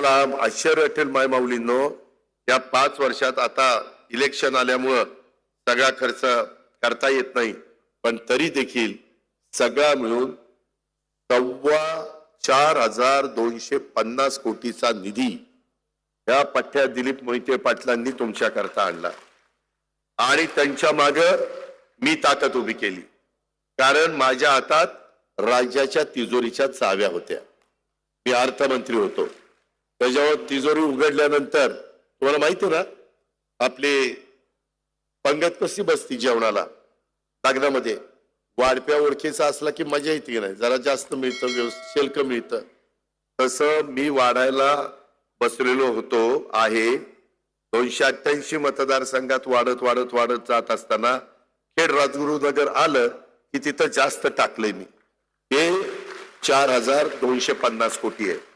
तुम्हाला आश्चर्य वाटेल माय माऊलींनो या पाच वर्षात आता इलेक्शन आल्यामुळं सगळा खर्च करता येत नाही. पण तरी देखील सगळा मिळून सव्वा चार हजार दोनशे पन्नास कोटीचा निधी या पठ्ठ्या दिलीप मोहिते पाटलांनी तुमच्या करता आणला. आणि त्यांच्या माग मी ताकद उभी केली. कारण माझ्या हातात राज्याच्या तिजोरीच्या चाव्या होत्या. मी अर्थमंत्री होतो. त्याच्यावर तिजोरी उघडल्यानंतर तुम्हाला माहिती आहे ना आपली पंगत कशी बसती जेवणाला लग्नामध्ये? वाढप्या ओळखीचा असला की मजा येते की नाही? जरा जास्त मिळतं व्यवस्थित शुल्क मिळतं. तसं मी वाढायला बसलेलो होतो आहे. दोनशे अठ्ठ्याऐंशी मतदारसंघात वाढत वाढत वाढत जात असताना खेड राजगुरुनगर आलं की तिथं जास्त टाकलंय मी. हे चार हजार दोनशे पन्नास कोटी आहे.